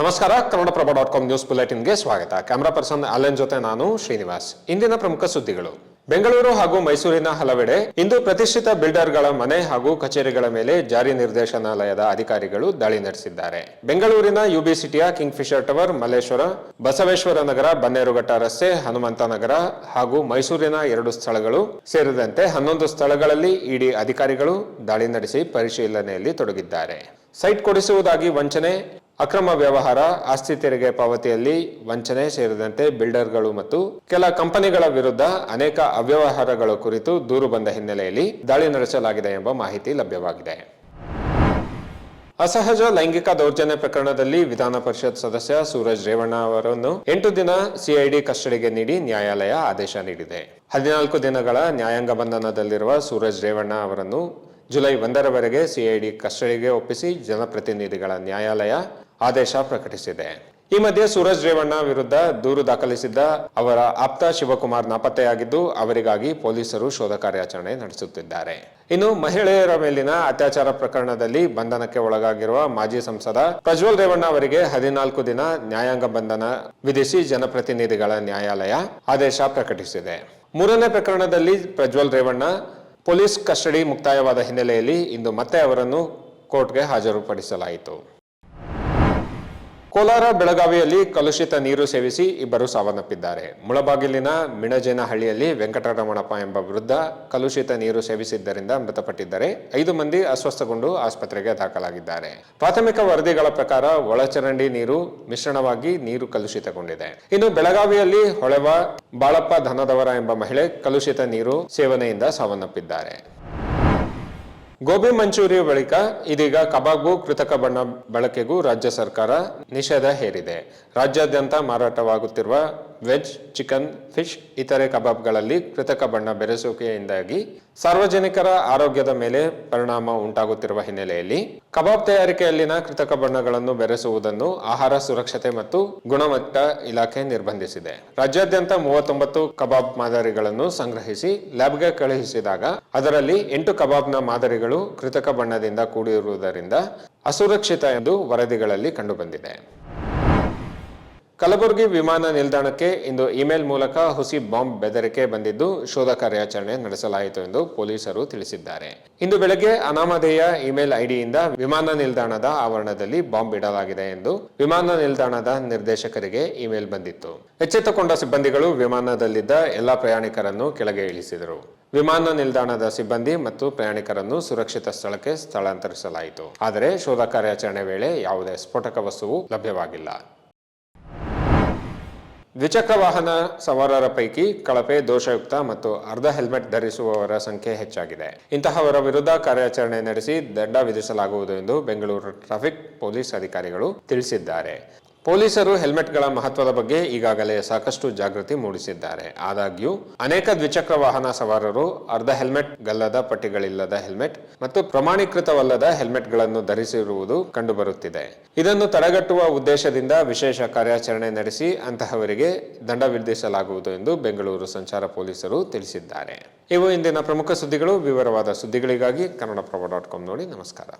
ನಮಸ್ಕಾರ Kannadaprabha dot com news ಬುಲೆಟಿನ್ಗೆ ಸ್ವಾಗತ. ಕ್ಯಾಮರಾ ಪರ್ಸನ್ ಅಲೆನ್ ಜೊತೆ ನಾನು ಶ್ರೀನಿವಾಸ್. ಇಂದಿನ ಪ್ರಮುಖ ಸುದ್ದಿಗಳು. ಬೆಂಗಳೂರು ಹಾಗೂ ಮೈಸೂರಿನ ಹಲವೆಡೆ ಇಂದು ಪ್ರತಿಷ್ಠಿತ ಬಿಲ್ಡರ್ಗಳ ಮನೆ ಹಾಗೂ ಕಚೇರಿಗಳ ಮೇಲೆ ಜಾರಿ ನಿರ್ದೇಶನಾಲಯದ ಅಧಿಕಾರಿಗಳು ದಾಳಿ ನಡೆಸಿದ್ದಾರೆ. ಬೆಂಗಳೂರಿನ ಯುಬಿ ಸಿಟಿಯ Kingfisher tower, Malleshwara, Basaveshwara ನಗರ, ಬನ್ನೇರುಘಟ್ಟ ರಸ್ತೆ, ಹನುಮಂತ ನಗರ ಹಾಗೂ ಮೈಸೂರಿನ ಎರಡು ಸ್ಥಳಗಳು ಸೇರಿದಂತೆ ಹನ್ನೊಂದು ಸ್ಥಳಗಳಲ್ಲಿ ಇಡಿ ಅಧಿಕಾರಿಗಳು ದಾಳಿ ನಡೆಸಿ ಪರಿಶೀಲನೆಯಲ್ಲಿ ತೊಡಗಿದ್ದಾರೆ. ಸೈಟ್ ಕೊಡಿಸುವುದಾಗಿ ವಂಚನೆ ಅಕ್ರಮ ವ್ಯವಹಾರ, ಆಸ್ತಿ ತೆರಿಗೆ ಪಾವತಿಯಲ್ಲಿ ವಂಚನೆ ಸೇರಿದಂತೆ ಬಿಲ್ಡರ್ಗಳು ಮತ್ತು ಕೆಲ ಕಂಪನಿಗಳ ವಿರುದ್ಧ ಅನೇಕ ಅವ್ಯವಹಾರಗಳ ಕುರಿತು ದೂರು ಬಂದ ಹಿನ್ನೆಲೆಯಲ್ಲಿ ದಾಳಿ ನಡೆಸಲಾಗಿದೆ ಎಂಬ ಮಾಹಿತಿ ಲಭ್ಯವಾಗಿದೆ. ಅಸಹಜ ಲೈಂಗಿಕ ದೌರ್ಜನ್ಯ ಪ್ರಕರಣದಲ್ಲಿ ವಿಧಾನ ಪರಿಷತ್ ಸದಸ್ಯ ಸೂರಜ್ ರೇವಣ್ಣ ಅವರನ್ನು ಎಂಟು ದಿನ ಸಿಐಡಿ ಕಸ್ಟಡಿಗೆ ನೀಡಿ ನ್ಯಾಯಾಲಯ ಆದೇಶ ನೀಡಿದೆ. ಹದಿನಾಲ್ಕು ದಿನಗಳ ನ್ಯಾಯಾಂಗ ಬಂಧನದಲ್ಲಿರುವ ಸೂರಜ್ ರೇವಣ್ಣ ಅವರನ್ನು ಜುಲೈ ಒಂದರವರೆಗೆ ಸಿಐಡಿ ಕಸ್ಟಡಿಗೆ ಒಪ್ಪಿಸಿ ಜನಪ್ರತಿನಿಧಿಗಳ ನ್ಯಾಯಾಲಯ ಆದೇಶ ಪ್ರಕಟಿಸಿದೆ. ಈ ಮಧ್ಯೆ ಸೂರಜ್ ರೇವಣ್ಣ ವಿರುದ್ಧ ದೂರು ದಾಖಲಿಸಿದ್ದ ಅವರ ಆಪ್ತ ಶಿವಕುಮಾರ್ ನಾಪತ್ತೆಯಾಗಿದ್ದು, ಅವರಿಗಾಗಿ ಪೊಲೀಸರು ಶೋಧ ಕಾರ್ಯಾಚರಣೆ ನಡೆಸುತ್ತಿದ್ದಾರೆ. ಇನ್ನು ಮಹಿಳೆಯರ ಮೇಲಿನ ಅತ್ಯಾಚಾರ ಪ್ರಕರಣದಲ್ಲಿ ಬಂಧನಕ್ಕೆ ಒಳಗಾಗಿರುವ ಮಾಜಿ ಸಂಸದ ಪ್ರಜ್ವಲ್ ರೇವಣ್ಣ ಅವರಿಗೆ ಹದಿನಾಲ್ಕು ದಿನ ನ್ಯಾಯಾಂಗ ಬಂಧನ ವಿಧಿಸಿ ಜನಪ್ರತಿನಿಧಿಗಳ ನ್ಯಾಯಾಲಯ ಆದೇಶ ಪ್ರಕಟಿಸಿದೆ. ಮೂರನೇ ಪ್ರಕರಣದಲ್ಲಿ ಪ್ರಜ್ವಲ್ ರೇವಣ್ಣ ಪೊಲೀಸ್ ಕಸ್ಟಡಿ ಮುಕ್ತಾಯವಾದ ಹಿನ್ನೆಲೆಯಲ್ಲಿ ಇಂದು ಮತ್ತೆ ಅವರನ್ನು ಕೋರ್ಟ್ಗೆ ಹಾಜರುಪಡಿಸಲಾಯಿತು. ಕೋಲಾರ ಬೆಳಗಾವಿಯಲ್ಲಿ ಕಲುಷಿತ ನೀರು ಸೇವಿಸಿ ಇಬ್ಬರು ಸಾವನ್ನಪ್ಪಿದ್ದಾರೆ. ಮುಳಬಾಗಿಲಿನ ಮಿಣಜೇನಹಳ್ಳಿಯಲ್ಲಿ ವೆಂಕಟರಮಣಪ್ಪ ಎಂಬ ವೃದ್ಧ ಕಲುಷಿತ ನೀರು ಸೇವಿಸಿದ್ದರಿಂದ ಮೃತಪಟ್ಟಿದ್ದಾರೆ. ಐದು ಮಂದಿ ಅಸ್ವಸ್ಥಗೊಂಡು ಆಸ್ಪತ್ರೆಗೆ ದಾಖಲಾಗಿದ್ದಾರೆ. ಪ್ರಾಥಮಿಕ ವರದಿಗಳ ಪ್ರಕಾರ ಒಳಚರಂಡಿ ನೀರು ಮಿಶ್ರಣವಾಗಿ ನೀರು ಕಲುಷಿತಗೊಂಡಿದೆ. ಇನ್ನು ಬೆಳಗಾವಿಯಲ್ಲಿ ಹೊಳೆವ ಬಾಳಪ್ಪ ಧನದವರ ಎಂಬ ಮಹಿಳೆ ಕಲುಷಿತ ನೀರು ಸೇವನೆಯಿಂದ ಸಾವನ್ನಪ್ಪಿದ್ದಾರೆ. ಗೋಬಿ ಮಂಚೂರಿ ಬಳಿಕ ಇದೀಗ ಕಬಾಬು ಕೃತಕ ಬಣ್ಣ ಬಳಕೆಗೂ ರಾಜ್ಯ ಸರ್ಕಾರ ನಿಷೇಧ ಹೇರಿದೆ. ರಾಜ್ಯಾದ್ಯಂತ ಮಾರಾಟವಾಗುತ್ತಿರುವ ವೆಜ್, ಚಿಕನ್, ಫಿಶ್ ಇತರೆ ಕಬಾಬ್ಗಳಲ್ಲಿ ಕೃತಕ ಬಣ್ಣ ಬೆರೆಸುವಿಕೆಯಿಂದಾಗಿ ಸಾರ್ವಜನಿಕರ ಆರೋಗ್ಯದ ಮೇಲೆ ಪರಿಣಾಮ ಉಂಟಾಗುತ್ತಿರುವ ಹಿನ್ನೆಲೆಯಲ್ಲಿ ಕಬಾಬ್ ತಯಾರಿಕೆಯಲ್ಲಿನ ಕೃತಕ ಬಣ್ಣಗಳನ್ನು ಬೆರೆಸುವುದನ್ನು ಆಹಾರ ಸುರಕ್ಷತೆ ಮತ್ತು ಗುಣಮಟ್ಟ ಇಲಾಖೆ ನಿರ್ಬಂಧಿಸಿದೆ. ರಾಜ್ಯಾದ್ಯಂತ ಮೂವತ್ತೊಂಬತ್ತು ಕಬಾಬ್ ಮಾದರಿಗಳನ್ನು ಸಂಗ್ರಹಿಸಿ ಲ್ಯಾಬ್ಗೆ ಕಳುಹಿಸಿದಾಗ ಅದರಲ್ಲಿ ಎಂಟು ಕಬಾಬ್ನ ಮಾದರಿಗಳು ಕೃತಕ ಬಣ್ಣದಿಂದ ಕೂಡಿರುವುದರಿಂದ ಅಸುರಕ್ಷಿತ ಎಂದು ವರದಿಗಳಲ್ಲಿ ಕಂಡುಬಂದಿದೆ. ಕಲಬುರಗಿ ವಿಮಾನ ನಿಲ್ದಾಣಕ್ಕೆ ಇಂದು ಇಮೇಲ್ ಮೂಲಕ ಹುಸಿ ಬಾಂಬ್ ಬೆದರಿಕೆ ಬಂದಿದ್ದು ಶೋಧ ಕಾರ್ಯಾಚರಣೆ ನಡೆಸಲಾಯಿತು ಎಂದು ಪೊಲೀಸರು ತಿಳಿಸಿದ್ದಾರೆ. ಇಂದು ಬೆಳಗ್ಗೆ ಅನಾಮಧೇಯ ಇಮೇಲ್ ಐಡಿಯಿಂದ ವಿಮಾನ ನಿಲ್ದಾಣದ ಆವರಣದಲ್ಲಿ ಬಾಂಬ್ ಇಡಲಾಗಿದೆ ಎಂದು ವಿಮಾನ ನಿಲ್ದಾಣದ ನಿರ್ದೇಶಕರಿಗೆ ಇಮೇಲ್ ಬಂದಿತ್ತು. ಎಚ್ಚೆತ್ತುಕೊಂಡ ಸಿಬ್ಬಂದಿಗಳು ವಿಮಾನದಲ್ಲಿದ್ದ ಎಲ್ಲಾ ಪ್ರಯಾಣಿಕರನ್ನು ಕೆಳಗೆ ಇಳಿಸಿದರು. ವಿಮಾನ ನಿಲ್ದಾಣದ ಸಿಬ್ಬಂದಿ ಮತ್ತು ಪ್ರಯಾಣಿಕರನ್ನು ಸುರಕ್ಷಿತ ಸ್ಥಳಕ್ಕೆ ಸ್ಥಳಾಂತರಿಸಲಾಯಿತು. ಆದರೆ ಶೋಧ ಕಾರ್ಯಾಚರಣೆ ವೇಳೆ ಯಾವುದೇ ಸ್ಫೋಟಕ ವಸ್ತುವು ಲಭ್ಯವಾಗಿಲ್ಲ. ದ್ವಿಚಕ್ರ ವಾಹನ ಸವಾರರ ಪೈಕಿ ಕಳಪೆ, ದೋಷಯುಕ್ತ ಮತ್ತು ಅರ್ಧ ಹೆಲ್ಮೆಟ್ ಧರಿಸುವವರ ಸಂಖ್ಯೆ ಹೆಚ್ಚಾಗಿದೆ. ಇಂತಹವರ ವಿರುದ್ಧ ಕಾರ್ಯಾಚರಣೆ ನಡೆಸಿ ದಂಡ ವಿಧಿಸಲಾಗುವುದು ಎಂದು ಬೆಂಗಳೂರು ಟ್ರಾಫಿಕ್ ಪೊಲೀಸ್ ಅಧಿಕಾರಿಗಳು ತಿಳಿಸಿದ್ದಾರೆ. ಪೊಲೀಸರು ಹೆಲ್ಮೆಟ್ಗಳ ಮಹತ್ವದ ಬಗ್ಗೆ ಈಗಾಗಲೇ ಸಾಕಷ್ಟು ಜಾಗೃತಿ ಮೂಡಿಸಿದ್ದಾರೆ. ಆದಾಗ್ಯೂ, ಅನೇಕ ದ್ವಿಚಕ್ರ ವಾಹನ ಸವಾರರು ಅರ್ಧ ಹೆಲ್ಮೆಟ್, ಗಲ್ಲದ ಪಟ್ಟಿಗಳಿಲ್ಲದ ಹೆಲ್ಮೆಟ್ ಮತ್ತು ಪ್ರಮಾಣೀಕೃತವಲ್ಲದ ಹೆಲ್ಮೆಟ್ಗಳನ್ನು ಧರಿಸಿರುವುದು ಕಂಡುಬರುತ್ತಿದೆ. ಇದನ್ನು ತಡೆಗಟ್ಟುವ ಉದ್ದೇಶದಿಂದ ವಿಶೇಷ ಕಾರ್ಯಾಚರಣೆ ನಡೆಸಿ ಅಂತಹವರಿಗೆ ದಂಡ ವಿಧಿಸಲಾಗುವುದು ಎಂದು ಬೆಂಗಳೂರು ಸಂಚಾರ ಪೊಲೀಸರು ತಿಳಿಸಿದ್ದಾರೆ. ಇವು ಇಂದಿನ ಪ್ರಮುಖ ಸುದ್ದಿಗಳು. ವಿವರವಾದ ಸುದ್ದಿಗಳಿಗಾಗಿ ಕನ್ನಡಪ್ರಭ ಡಾಟ್ ಕಾಮ್ ನೋಡಿ ನಮಸ್ಕಾರ.